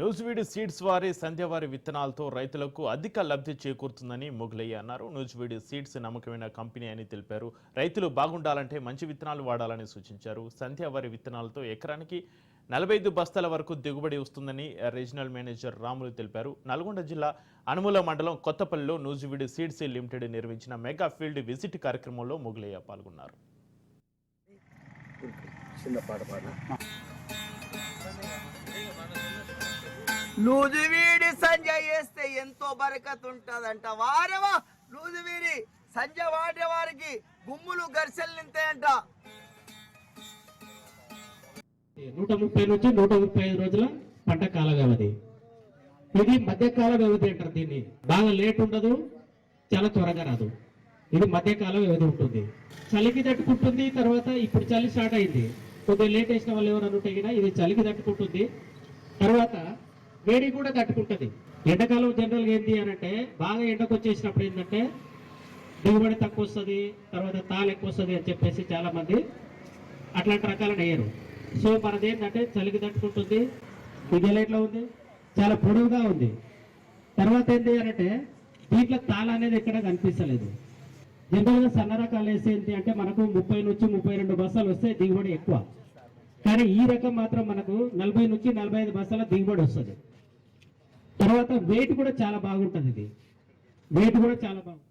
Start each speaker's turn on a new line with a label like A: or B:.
A: Nuzvid seeds వారి సంధ్యవారి విత్తనాలతో రైతులకు అధిక లబ్ధి చేకూరుతుందని మొఘలయ్య అన్నారు. నూజివీడు సీడ్స్ నమ్మకమైన కంపెనీ అని తెలిపారు. రైతులు బాగుండాలంటే మంచి విత్తనాలు వాడాలని సూచించారు. సంధ్యవారి విత్తనాలతో ఎకరానికి నలభై ఐదు బస్తాల వరకు దిగుబడి వస్తుందని రీజనల్ మేనేజర్ రాములు తెలిపారు. నల్గొండ జిల్లా అనుముల మండలం కొత్తపల్లిలో నూజివీడు సీడ్స్ లిమిటెడ్ నిర్వహించిన మెగా ఫీల్డ్ విజిట్ కార్యక్రమంలో మొఘలయ్య పాల్గొన్నారు.
B: చిన్న
C: లూజువీడి సంజ వేస్తే ఎంతో బరకత్ ఉంటదంట వారవా లూజువీడి సంజ వాడే వారికి గుమ్ములు గర్సెలు నింతాయంట
D: నూట ముప్పై నుంచి నూట ముప్పై ఐదు రోజుల పంట కాల వ్యవధి ఇది మధ్యకాల వ్యవధి అంటారు దీన్ని. బాగా లేట్ ఉండదు చాలా త్వరగా రాదు. ఇది మధ్యకాల వ్యవధి ఉంటుంది. చలికి తట్టుకుంటుంది తర్వాత ఇప్పుడు చలి స్టార్ట్ అయింది. కొద్దిగా లేట్ వేసిన వాళ్ళు ఎవరైనా ఉంటే ఇది చలికి తట్టుకుంటుంది. తర్వాత వేడి కూడా తట్టుకుంటుంది. ఎండాకాలం జనరల్గా ఏంటి అని అంటే బాగా ఎండకు వచ్చేసినప్పుడు ఏంటంటే దిగుబడి తక్కువ వస్తుంది తర్వాత తాలు ఎక్కువ వస్తుంది అని చెప్పేసి చాలా మంది అట్లాంటి రకాలను వేయరు. సో మనది ఏంటంటే చలికి తట్టుకుంటుంది ఇది ఎలా ఎట్లా ఉంది చాలా పొడవుగా ఉంది. తర్వాత ఏంటి అని అంటే దీంట్లో తాళ అనేది ఎక్కడ కనిపిస్తలేదు. జనరల్గా సన్న రకాలు వేస్తే ఏంటి అంటే మనకు ముప్పై నుంచి ముప్పై రెండు బస్సాలు వస్తే దిగుబడి ఎక్కువ. కానీ ఈ రకం మాత్రం మనకు నలభై నుంచి నలభై ఐదు బస్సాల దిగుబడి వస్తుంది. తర్వాత వెయిట్ కూడా చాలా బాగుంటుంది ఇది. వెయిట్ కూడా చాలా బాగుంటుంది.